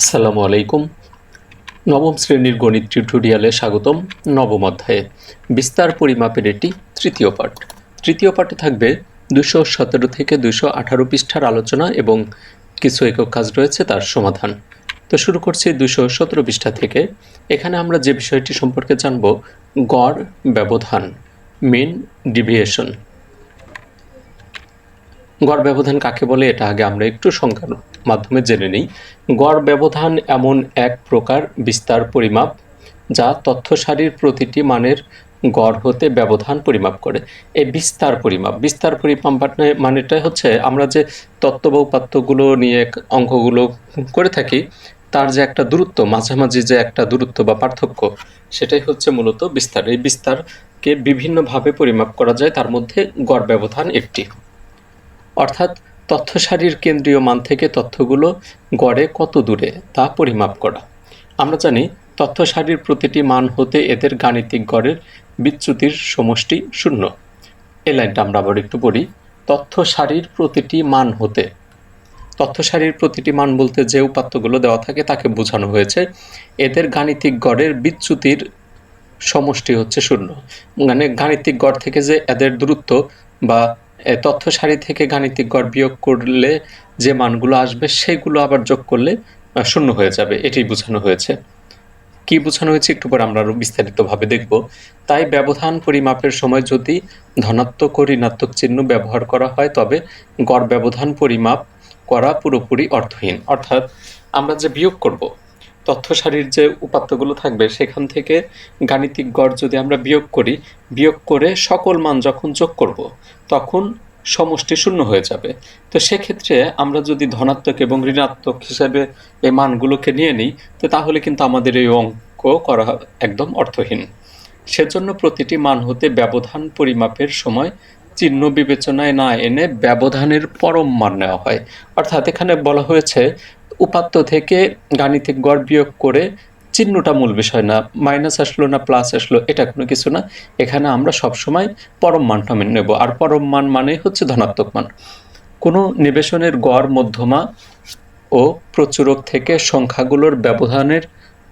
আসসালামু আলাইকুম। নবম শ্রেণির গণিত টিউটোরিয়ালে স্বাগতম নবম অধ্যায়ে। বিস্তার পরিমাপের এটি তৃতীয় পাঠ। তৃতীয় পাঠে থাকবে দুশো সতেরো থেকে দুশো আঠারো পৃষ্ঠার আলোচনা এবং কিছু একক কাজ রয়েছে তার সমাধান। তো শুরু করছি দুশো সতেরো পৃষ্ঠা থেকে। এখানে আমরা যে বিষয়টি সম্পর্কে জানব, গড়, ব্যবধান মেন ডিভিয়েশন গড়, ব্যবধান কাকে বলে, এটা আগে আমরা একটু সংখ্যার মাধ্যমে জেনে নিই। গড় ব্যবধান এমন এক প্রকার বিস্তার পরিমাপ যা তথ্য সারির প্রতিটি মানের গড় হতে ব্যবধান পরিমাপ করে। এই বিস্তার পরিমাপ বিস্তার পরিমাপ মানে- মানেটাই হচ্ছে আমরা যে তত্ত্ব বা উপাত্তগুলো নিয়ে অঙ্কগুলো করে থাকি, তার যে একটা দূরত্ব, মাঝামাঝি যে একটা দূরত্ব বা পার্থক্য, সেটাই হচ্ছে মূলত বিস্তার। এই বিস্তারকে বিভিন্নভাবে পরিমাপ করা যায়, তার মধ্যে গড় ব্যবধান একটি। অর্থাৎ তথ্য সারির কেন্দ্রীয় মান থেকে তথ্যগুলো গড়ে কত দূরে তা পরিমাপ করা। আমরা জানি তথ্য সারির প্রতিটি মান হতে এদের গাণিতিক গড়ের বিচ্যুতির সমষ্টি শূন্য। এই লাইনটা আমরা আবার একটু পড়ি। তথ্য সারির প্রতিটি মান হতে। তথ্য সারির প্রতিটি মান বলতে যে উপাত্তগুলো দেওয়া থাকে তাকে বোঝানো হয়েছে। এদের গাণিতিক গড়ের বিচ্যুতির সমষ্টি হচ্ছে শূন্য। মানে গাণিতিক গড় থেকে যে এদের দূরত্ব বা এ, তথ্য সারি থেকে গাণিতিক গড় বিয়োগ করলে যে মানগুলো আসবে, সেগুলো আবার যোগ করলে শূন্য হয়ে যাবে। এটাই বোঝানো হয়েছে। কি বোঝানো হয়েছে একটু পর আমরা বিস্তারিতভাবে দেখব। তাই ব্যবধান পরিমাপের সময় যদি ধনাত্মক ও ঋণাত্মক চিহ্ন ব্যবহার করা হয়, তবে গড় ব্যবধান পরিমাপ করা পুরোপুরি অর্থহীন। অর্থাৎ আমরা যে বিয়োগ করব তথ্য সারির যে উপাত্তগুলো থাকবে, সেখান থেকে গাণিতিক গড় যদি আমরা বিয়োগ করি, বিয়োগ করে সকল মান যখন যোগ করব, তখন সমষ্টি শূন্য হয়ে যাবে। তো সেক্ষেত্রে আমরা যদি ধনাত্মক এবং ঋণাত্মক হিসাবে এই মানগুলোকে নিয়ে নিই, তো তাহলে কিন্তু আমাদের এই অঙ্ক করা একদম অর্থহীন। সেজন্য প্রতিটি মান হতে ব্যবধান পরিমাপের সময় চিহ্ন বিবেচনায় না এনে ব্যবধানের পরম মান নেওয়া হয়। অর্থাৎ এখানে বলা হয়েছে উপাত্ত থেকে গাণিতিক গড় বিয়োগ করে চিহ্নটা মূল বিষয় না। মাইনাস আসলো না প্লাস আসলো, এটা কোনো কিছু না। এখানে আমরা সবসময় পরম মানটা মেনে নেব। আর পরম মান মানে হচ্ছে ধনাত্মক মান। কোনো নিবেশনের গড় মধ্যমা ও প্রচুরক থেকে সংখ্যাগুলোর ব্যবধানের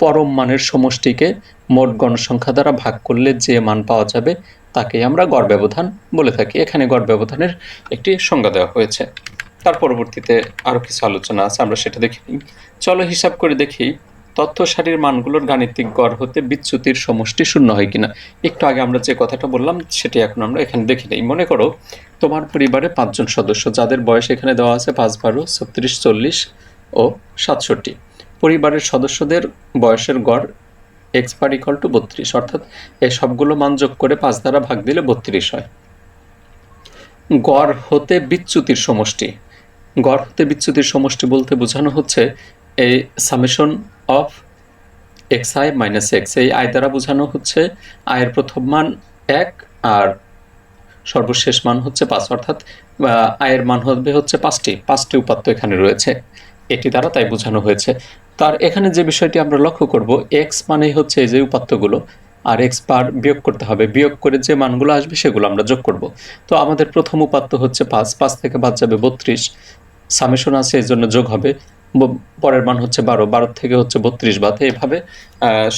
পরম মানের সমষ্টিকে মোট গণসংখ্যা দ্বারা ভাগ করলে যে মান পাওয়া যাবে তাকে আমরা গড় ব্যবধান বলে থাকি। এখানে গড় ব্যবধানের একটি সংজ্ঞা দেওয়া হয়েছে। তার পরবর্তীতে আরও কিছু আলোচনা আছে, আমরা সেটা দেখে নিই। চলো হিসাব করে দেখি তথ্য সারির মানগুলোর গাণিতিক গড় হতে বিচ্যুতির সমষ্টি শূন্য হয় কিনা। একটু আগে আমরা যে কথাটা বললাম সেটি এখন আমরা এখানে দেখে নিই। মনে করো, তোমার পরিবারে পাঁচজন সদস্য, যাদের বয়স এখানে দেওয়া আছে পাঁচ, বারো, ছত্রিশ, চল্লিশ ও সাতষট্টি। পরিবারের সদস্যদের বয়সের গড় এক্স পার ইকল টু বত্রিশ, অর্থাৎ এই সবগুলো মান যোগ করে পাঁচ দ্বারা ভাগ দিলে বত্রিশ হয়। গড় হতে বিচ্যুতির সমষ্টি। গড় হতে বিচ্যুতির সমষ্টি বলতে বোঝানো হচ্ছে এই summation of X I minus X এই আয় দ্বারা বোঝানো হচ্ছে আয়ের প্রথম মান এক আর সর্বশেষ মান হচ্ছে পাঁচ, অর্থাৎ আয়ের মান হবে হচ্ছে পাঁচটি। পাঁচটি উপাত্ত এখানে রয়েছে। এটি দ্বারা তাই বোঝানো হয়েছে। তার এখানে যে বিষয়টি আমরা লক্ষ্য করব এক্স মানেই হচ্ছে এই যে উপাত্তগুলো, আর এক্স পার বিয়োগ করতে হবে। বিয়োগ করে যে মানগুলো আসবে সেগুলো আমরা যোগ করব। তো আমাদের প্রথম উপাত্ত হচ্ছে পাঁচ পাঁচ থেকে বাদ যাবে বত্রিশ। সামেশন আছে, এর জন্য যোগ হবে। পরের মান হচ্ছে বারো বারো থেকে হচ্ছে বত্রিশ বাদে এভাবে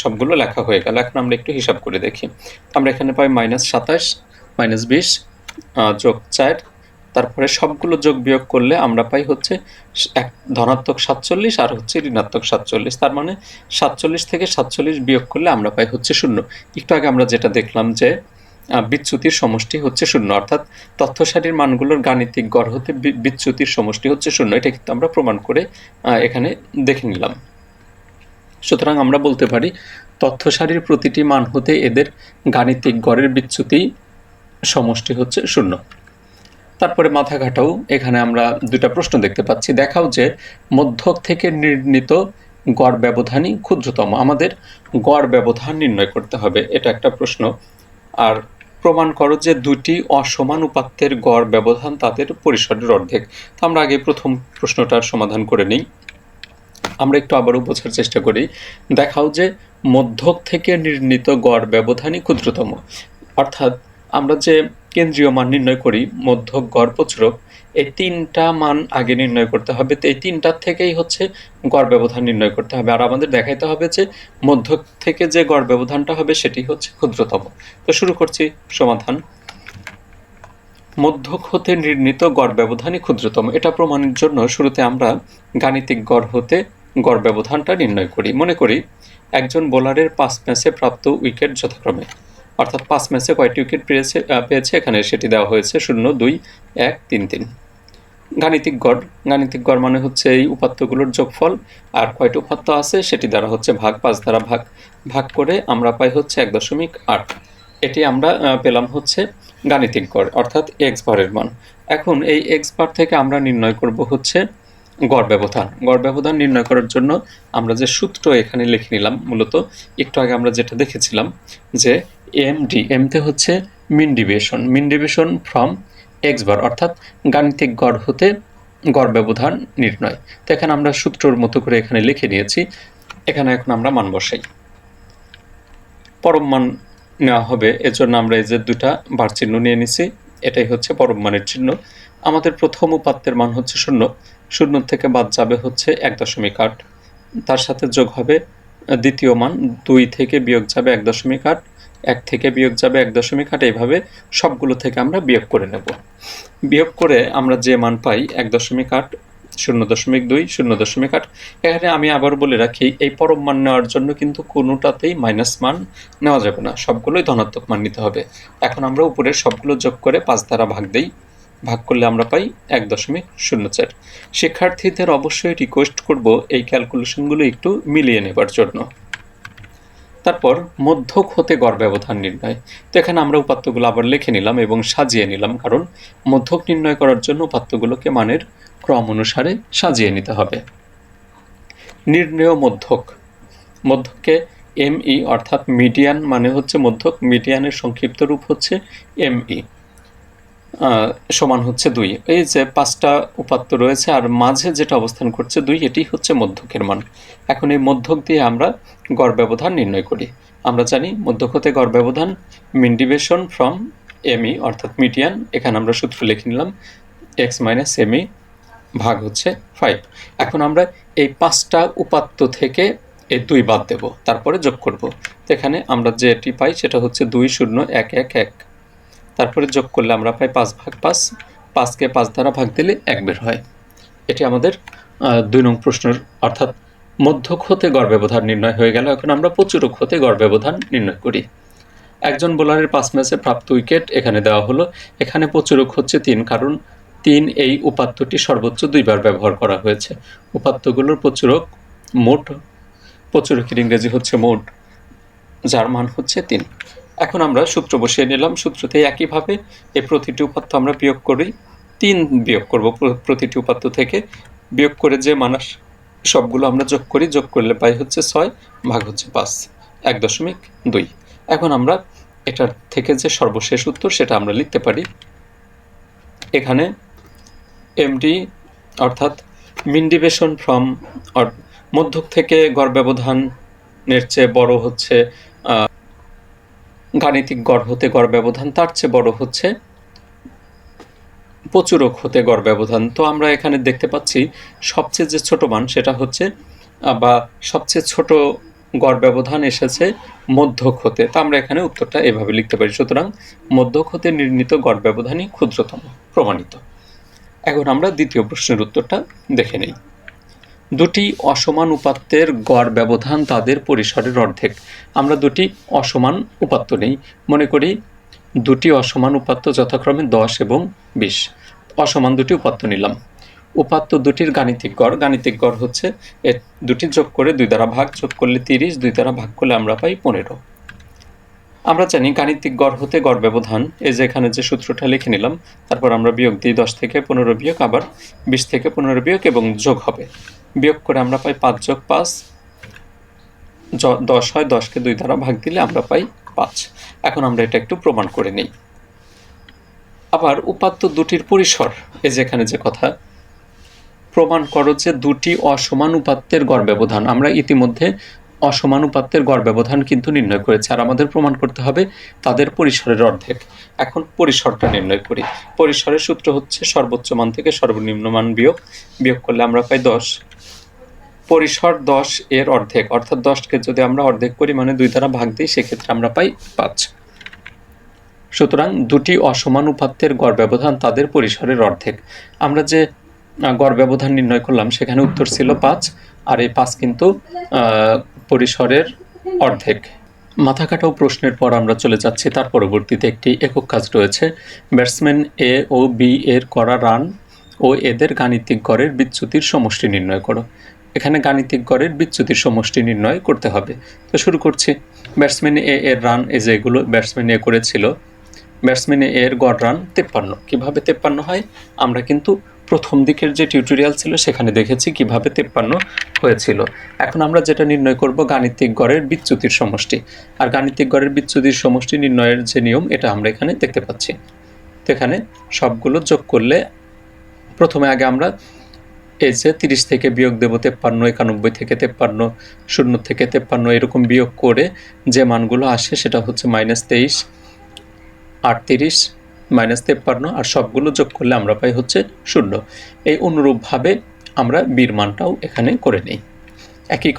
সবগুলো লেখা হয়ে গেল। এখন আমরা একটু হিসাব করে দেখি। আমরা এখানে পাই মাইনাস সাতাশ মাইনাস বিশ যোগ চার। তারপরে সবগুলো যোগ বিয়োগ করলে আমরা পাই হচ্ছে এক, ধনাত্মক সাতচল্লিশ আর হচ্ছে ঋণাত্মক সাতচল্লিশ। তার মানে সাতচল্লিশ থেকে সাতচল্লিশ বিয়োগ করলে আমরা পাই হচ্ছে শূন্য। একটু আগে আমরা যেটা দেখলাম যে বিচ্যুতির সমষ্টি হচ্ছে শূন্য। অর্থাৎ তথ্য সারির মানগুলোর গাণিতিক গড় হতে বিচ্যুতির সমষ্টি হচ্ছে শূন্য। এটা কিন্তু আমরা প্রমাণ করে এখানে দেখে নিলাম। সুতরাং আমরা বলতে পারি তথ্য সারির প্রতিটি মান হতে এদের গাণিতিক গড়ের বিচ্যুতি সমষ্টি হচ্ছে শূন্য। তারপরে মাথা ঘাটাও এখানে আমরা দুটা প্রশ্ন দেখতে পাচ্ছি। দেখাও যে মধ্যক থেকে নির্ণীত গড় ব্যবধানই ক্ষুদ্রতম। আমাদের গড় ব্যবধান নির্ণয় করতে হবে, এটা একটা প্রশ্ন। আর প্রমাণ করো যে দুটি অসমান উপাত্তের গড় ব্যবধান তাদের পরিসরের অর্ধেক। তো আমরা আগে প্রথম প্রশ্নটার সমাধান করে নিই। আমরা একটু আবারও বোঝার চেষ্টা করি। দেখাও যে মধ্যক থেকে নির্ণীত গড় ব্যবধানই ক্ষুদ্রতম। অর্থাৎ আমরা যে কেন্দ্রীয় মান নির্ণয় করি, মধ্যক গড় প্রচুরক এই তিনটা মান আগে নির্ণয় করতে হবে। তো এই তিনটার থেকেই হচ্ছে গড় ব্যবধান নির্ণয় করতে হবে। আর আমাদের দেখাইতে হবে যে মধ্যক থেকে যে গড় ব্যবধানটা হবে সেটি হচ্ছে ক্ষুদ্রতম। তো শুরু করছি সমাধান। মধ্যক হতে নির্ণীত গড় ব্যবধানই ক্ষুদ্রতম। এটা প্রমাণের জন্য শুরুতে আমরা গাণিতিক গড় হতে গড় ব্যবধানটা নির্ণয় করি। মনে করি, একজন বোলারের পাঁচ ম্যাচে প্রাপ্ত উইকেট যথাক্রমে। অর্থাৎ পাঁচ ম্যাচে কয়টি উইকেট পেয়েছে পেয়েছে। এখানে সেটি দেওয়া হয়েছে শূন্য, দুই, এক, তিন তিন। গাণিতিক গড় গাণিতিক গড় মানে হচ্ছে এই উপাত্তগুলোর যোগফল। আর কয়টি উপাত্ত আছে সেটি দ্বারা হচ্ছে ভাগ, পাঁচ দ্বারা ভাগ ভাগ করে আমরা পাই হচ্ছে এক দশমিক আট। এটি আমরা পেলাম হচ্ছে গাণিতিক গড়, অর্থাৎ এক্স বারের মান। এখন এই এক্স বার থেকে আমরা নির্ণয় করব হচ্ছে গড় ব্যবধান। গড় ব্যবধান নির্ণয় করার জন্য আমরা যে সূত্র এখানে লিখে নিলাম, মূলত একটু আগে আমরা যেটা দেখেছিলাম যে এম ডি এমতে হচ্ছে mean deviation mean deviation from X bar অর্থাৎ গাণিতিক গড় হতে গড় ব্যবধান নির্ণয়। তো এখানে আমরা সূত্রর মতো করে এখানে লিখে নিয়েছি। এখানে এখন আমরা মান বসাই। পরম মান নেওয়া হবে, এজন্য আমরা এই যে দুটা বার চিহ্ন নিয়ে নিছি, এটাই হচ্ছে পরম মানের চিহ্ন। আমাদের প্রথম উপাত্তের মান হচ্ছে শূন্য। শূন্য থেকে বাদ যাবে হচ্ছে এক দশমিক আট। তার সাথে যোগ হবে দ্বিতীয় মান দুই থেকে বিয়োগ যাবে এক দশমিক আট। এক থেকে বিয়োগ যাবে এক দশমিক আট। এইভাবে সবগুলো থেকে আমরা বিয়োগ করে নেব। বিয়োগ করে আমরা যে মান পাই, এক দশমিক আট, শূন্য দশমিক দুই, শূন্য দশমিক আট, এখানে আমি আবার বলে রাখি, এই পরম মান নেওয়ার জন্য কিন্তু কোনোটাতেই মাইনাস মান নেওয়া যাবে না। সবগুলোই ধনাত্মক মান নিতে হবে। এখন আমরা উপরের সবগুলো যোগ করে পাঁচ দ্বারা ভাগ দেই। ভাগ করলে আমরা পাই এক দশমিক শূন্য চার। শিক্ষার্থীদের অবশ্যই রিকোয়েস্ট করব এই ক্যালকুলেশনগুলো একটু মিলিয়ে নেবার জন্য। তারপর মধ্যক হতে গড় ব্যবধান নির্ণয়। তো এখানে আমরা উপাত্তগুলো আবার লিখে নিলাম এবং সাজিয়ে নিলাম, কারণ মধ্যক নির্ণয় করার জন্য উপাত্তগুলোকে মানের ক্রম অনুসারে সাজিয়ে নিতে হবে। নির্ণেয় মধ্যক। মধ্যককে ই অর্থাৎ মিডিয়ান মানে হচ্ছে মধ্যক মিডিয়ানের সংক্ষিপ্ত রূপ হচ্ছে এমই সমান হচ্ছে দুই। এই যে পাঁচটা উপাত্ত রয়েছে, আর মাঝে যেটা অবস্থান করছে দুই, এটি হচ্ছে মধ্যকের মান। এখন এই মধ্যক দিয়ে আমরা গড় ব্যবধান নির্ণয় করি। আমরা জানি মধ্যক হতে গড় ব্যবধান মিন ফ্রম এমই, অর্থাৎ মিডিয়ান। এখানে আমরা সূত্র লিখে নিলাম, এক্স মাইনাস এমই ভাগ হচ্ছে ফাইভ। এখন আমরা এই পাঁচটা উপাত্ত থেকে এই দুই বাদ দেব, তারপরে যোগ করব। এখানে আমরা যেটি পাই সেটা হচ্ছে দুই শূন্য এক এক এক। তারপরে যোগ করলে আমরা পাই পাঁচ ভাগ পাঁচ, পাঁচকে পাঁচ দ্বারা ভাগ দিলে এক বের হয়। এটি আমাদের দুই নং প্রশ্নের, অর্থাৎ মধ্যক হতে গড় ব্যবধান নির্ণয় হয়ে গেল। এখন আমরা প্রচুর ক্ষতে গড় ব্যবধান নির্ণয় করি। একজন বোলারের পাঁচ ম্যাচে প্রাপ্ত উইকেট এখানে দেওয়া হলো। এখানে প্রচুরক হচ্ছে তিন, কারণ তিন এই উপাত্তটি সর্বোচ্চ দুইবার ব্যবহার করা হয়েছে। উপাত্তগুলোর প্রচুরক মোট, প্রচুরকের ইংরেজি হচ্ছে মোট, যার মান হচ্ছে তিন। এখন আমরা সূত্র বসিয়ে নিলাম। সূত্রতে একইভাবে এই প্রতিটি উপাত্ত আমরা বিয়োগ করি। তিন বিয়োগ করব প্রতিটি উপাত্ত থেকে। বিয়োগ করে যে মানাস সবগুলো আমরা যোগ করি, যোগ করলে পাই হচ্ছে ছয়, ভাগ হচ্ছে পাঁচ, এক দশমিক দুই। এখন আমরা এটার থেকে যে সর্বশেষ উত্তর সেটা আমরা লিখতে পারি। এখানে এমডি অর্থাৎ মিন্ডিভেশন ফ্রম মধ্যক থেকে গড় ব্যবধানের চেয়ে বড় হচ্ছে গাণিতিক গড় হতে গড় ব্যবধান তার চেয়ে বড় হচ্ছে প্রচুরক হতে গড় ব্যবধান। তো আমরা এখানে দেখতে পাচ্ছি সবচেয়ে যে ছোট মান সেটা হচ্ছে বা সবচেয়ে ছোট গড় ব্যবধান এসেছে মধ্যক হতে। তা আমরা এখানে উত্তরটা এভাবে লিখতে পারি। সুতরাং মধ্যক হতে নির্ণীত গড় ব্যবধানই ক্ষুদ্রতম, প্রমাণিত। এখন আমরা দ্বিতীয় প্রশ্নের উত্তরটা দেখে নেই। দুটি অসমান উপাত্তের গড় ব্যবধান তাদের পরিসরের অর্ধেক। আমরা দুটি অসমান উপাত্ত নেই। মনে করি দুটি অসমান উপাত্ত যথাক্রমে দশ এবং বিশ। অসমান দুটি উপাত্ত নিলাম। উপাত্ত দুটির গাণিতিক গড় গাণিতিক গড় হচ্ছে এ দুটি যোগ করে দুই দ্বারা ভাগ, যোগ করলে তিরিশ, দুই দ্বারা ভাগ করলে আমরা পাই পনেরো। আমরা জানি গাণিতিক গড় হতে গড় ব্যবধান। এই যে এখানে যে সূত্রটা লিখে নিলাম, তারপর আমরা বিয়োগ দিই দশ থেকে পনেরো বিয়োগ, আবার বিশ থেকে পনেরো বিয়োগ এবং যোগ হবে। বিয়োগ করে আমরা পাই পাঁচ যোগ পাঁচ। দশ হয়, দশকে দুই দ্বারা ভাগ দিলে আমরা পাই পাঁচ। এখন আমরা এটা একটু প্রমাণ করে নিই। আবার উপাত্ত দুটির পরিসর, এই যেখানে যে কথা, প্রমাণ করো যে দুটি অসমান উপাত্তের গড় ব্যবধান। আমরা ইতিমধ্যে অসমানুপাত্যের গড় ব্যবধান কিন্তু নির্ণয় করেছে। আর আমাদের প্রমাণ করতে হবে তাদের পরিসরের অর্ধেক। এখন পরিসরটা নির্ণয় করি। পরিসরের সূত্র হচ্ছে সর্বোচ্চ মান থেকে সর্বনিম্ন মান বিয়োগ। বিয়োগ করলে আমরা পাই দশ। পরিসর দশ এর অর্ধেক। অর্থাৎ দশকে যদি আমরা অর্ধেক করি মানে দুই দ্বারা ভাগ দিই, সেক্ষেত্রে আমরা পাই পাঁচ। সুতরাং দুটি অসমান উপাত্তের গড় ব্যবধান তাদের পরিসরের অর্ধেক। আমরা যে গড় ব্যবধান নির্ণয় করলাম। সেখানে উত্তর ছিল পাঁচ, আর এই পাঁচ কিন্তু পরিসরের অর্ধেক। মাথা কাটাও প্রশ্নের পর আমরা চলে যাচ্ছি। তার পরবর্তীতে একটি একক কাজ রয়েছে। ব্যাটসম্যান এ ও বি এর করা রান ও এদের গাণিতিক গড়ের বিচ্যুতির সমষ্টি নির্ণয় করো। এখানে গাণিতিক গড়ের বিচ্যুতির সমষ্টি নির্ণয় করতে হবে। তো শুরু করছি। ব্যাটসম্যান এ এর রান এই যেগুলো ব্যাটসম্যান এ করেছিল, ব্যাটসম্যান এ এর গড় রান তেপ্পান্ন। কীভাবে তেপ্পান্ন হয়? আমরা কিন্তু প্রথম দিকের যে টিউটোরিয়াল ছিল সেখানে দেখেছি কীভাবে তেপ্পান্ন হয়েছিল। এখন আমরা যেটা নির্ণয় করব গাণিতিক গড়ের বিচ্যুতির সমষ্টি। আর গাণিতিক গড়ের বিচ্যুতির সমষ্টি নির্ণয়ের যে নিয়ম, এটা আমরা এখানে দেখতে পাচ্ছি। তো এখানে সবগুলো যোগ করলে প্রথমে আগে আমরা এই যে তিরিশ থেকে বিয়োগ দেবো তেপ্পান্ন, একানব্বই থেকে তেপ্পান্ন, শূন্য থেকে তেপ্পান্ন, এরকম বিয়োগ করে যে মানগুলো আসে সেটা হচ্ছে মাইনাস তেইশ, আটত্রিশ মাইনাস তেপ্পান্ন, আর সবগুলো যোগ করলে আমরা পাই হচ্ছে শূন্য। এই অনুরূপভাবে আমরা বীর মানটাও এখানে করে নিই। একই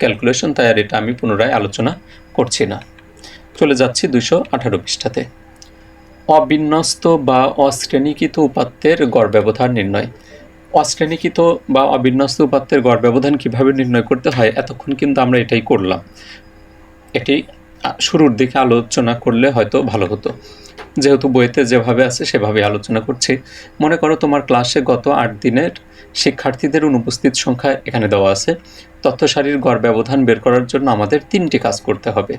ক্যালকুলেশন তাই আর এটা আমি পুনরায় আলোচনা করছি না। চলে যাচ্ছি দুশো আঠারো পৃষ্ঠাতে। অবিন্যস্ত বা অশ্রেণীকৃত উপাত্তের গড় ব্যবধান নির্ণয়। অশ্রেণীকৃত বা অবিন্যস্ত উপাত্তের গড় ব্যবধান কীভাবে নির্ণয় করতে হয়, এতক্ষণ কিন্তু আমরা এটাই করলাম। এটি শুরুর দিকে আলোচনা করলে হয়তো ভালো হতো। যেহেতু বইতে যেভাবে আছে সেভাবে আলোচনা করছি। মনে করো তোমার ক্লাসে গত আট দিনের শিক্ষার্থীদের অনুপস্থিত সংখ্যা এখানে দেওয়া আছে। তথ্য সারির গড় ব্যবধান বের করার জন্য আমাদের তিনটি কাজ করতে হবে।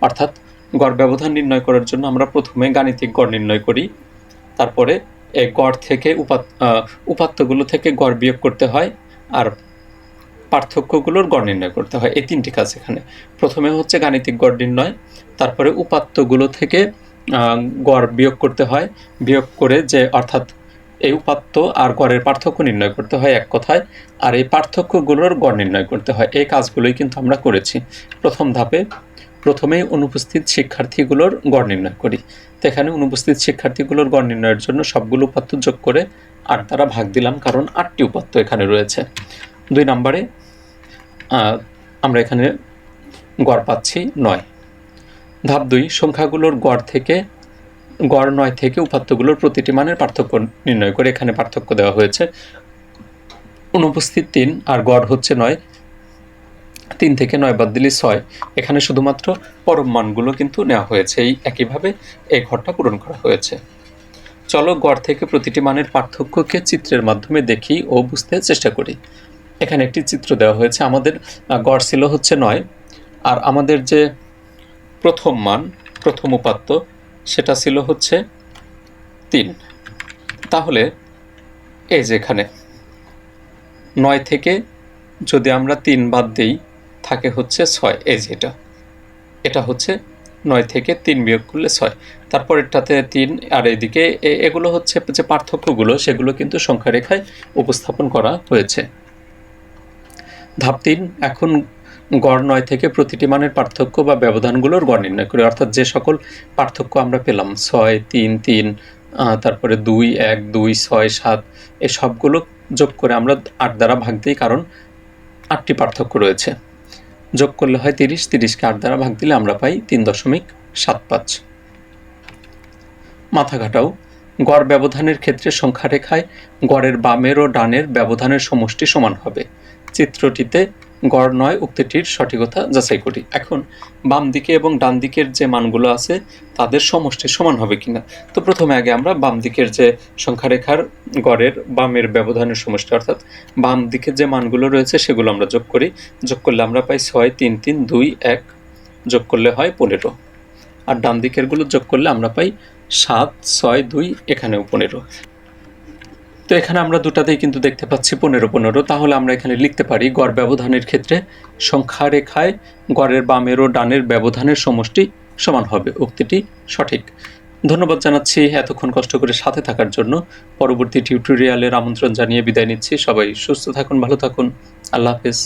অর্থাৎ গড় ব্যবধান নির্ণয় করার জন্য আমরা প্রথমে গাণিতিক গড় নির্ণয় করি। তারপরে এই গড় থেকে উপাত উপাত্তগুলো থেকে গড় বিয়োগ করতে হয় আর পার্থক্যগুলোর গড় নির্ণয় করতে হয়। এই তিনটি কাজ এখানে। প্রথমে হচ্ছে গাণিতিক গড় নির্ণয়, তারপরে উপাত্তগুলো থেকে গড় বিয়োগ করতে হয়। বিয়োগ করে যে, অর্থাৎ এই উপাত্ত আর গড়ের পার্থক্য নির্ণয় করতে হয় এক কথায়, আর এই পার্থক্যগুলোর গড় নির্ণয় করতে হয়। এই কাজগুলোই কিন্তু আমরা করেছি। প্রথম ধাপে প্রথমেই অনুপস্থিত শিক্ষার্থীগুলোর গড় নির্ণয় করি। তো এখানে অনুপস্থিত শিক্ষার্থীগুলোর গড় নির্ণয়ের জন্য সবগুলো উপাত্ত যোগ করে আট দ্বারা ভাগ দিলাম, কারণ আটটি উপাত্ত এখানে রয়েছে। দুই নম্বরে আমরা এখানে গড় পাচ্ছি নয়। ধাপ দুই, সংখ্যাগুলোর গড় থেকে, গড় নয় থেকে উপাত্তগুলোর প্রতিটি মানের পার্থক্য নির্ণয় করে এখানে পার্থক্য দেওয়া হয়েছে। অনুপস্থিত তিন আর গড় হচ্ছে নয়। তিন থেকে নয় বাদ দিলে ছয়। এখানে শুধুমাত্র পরম মানগুলো কিন্তু নেওয়া হয়েছে। এই একইভাবে এই ঘরটা পূরণ করা হয়েছে। চলো গড় থেকে প্রতিটি মানের পার্থক্যকে চিত্রের মাধ্যমে দেখি ও বুঝতে চেষ্টা করি। এখানে একটি চিত্র দেওয়া হয়েছে। আমাদের গড় ছিল হচ্ছে নয়। আর আমাদের যে প্রথম মান, প্রথম উপাত্ত, সেটা ছিল হচ্ছে তিন। তাহলে এই যে এখানে নয় থেকে যদি আমরা তিন বাদ দিই, থাকে হচ্ছে ছয়, এই যে এটা। এটা হচ্ছে নয় থেকে তিন বিয়োগ করলে ছয়। তারপরেরটাতে তিন আর এদিকে এগুলো হচ্ছে যে পার্থক্যগুলো, সেগুলো কিন্তু সংখ্যা রেখায় উপস্থাপন করা হয়েছে। ধাপ তিন, এখন গড় নয় থেকে প্রতিটি মানের পার্থক্য বা ব্যবধানগুলোর গড় নির্ণয় করি। অর্থাৎ যে সকল পার্থক্য আমরা পেলাম, ছয়, তিন তিন তারপরে দুই, এক, দুই, ছয়, সাত এই সবগুলো যোগ করে আমরা আট দ্বারা ভাগ দিই, কারণ আটটি পার্থক্য রয়েছে। যোগ করলে হয় তিরিশ, তিরিশকে আট দ্বারা ভাগ দিলে আমরা পাই তিন দশমিক সাত পাঁচ। মাথা ঘাটাও। গড় ব্যবধানের ক্ষেত্রে সংখ্যা রেখায় গড়ের বামের ও ডানের ব্যবধানের সমষ্টি সমান হবে। চিত্রটিতে গড় নয় উক্তিটির সঠিকতা যাচাই করি। এখন, বাম দিকে এবং ডান দিকের যে মানগুলো আছে, তাদের সমষ্টি সমান হবে কিনা? তো প্রথমে আগে আমরা বাম দিকের যে সংখ্যা রেখার গড়ের বামের ব্যবধানের সমষ্টি, অর্থাৎ বাম দিকের যে মানগুলো রয়েছে, সেগুলো আমরা যোগ করি। যোগ করলে আমরা পাই ছয়, তিন তিন, দুই, এক, যোগ করলে হয় পনেরো। আর ডান দিকেরগুলো যোগ করলে আমরা পাই সাত, ছয়, দুই, এখানেও পনেরো। তো এখানে আমরা দুটাতেই কিন্তু দেখতে পাচ্ছি পনেরো পনেরো। তাহলে আমরা এখানে লিখতে পারি, গড় ব্যবধানের ক্ষেত্রে সংখ্যা রেখায় গড়ের বামের ও ডানের ব্যবধানের সমষ্টি সমান হবে। উক্তিটি সঠিক। ধন্যবাদ জানাচ্ছি এতক্ষণ কষ্ট করে সাথে থাকার জন্য। পরবর্তী টিউটোরিয়ালের আমন্ত্রণ জানিয়ে বিদায় নিচ্ছি। সবাই সুস্থ থাকুন, ভালো থাকুন। আল্লাহ হাফেজ।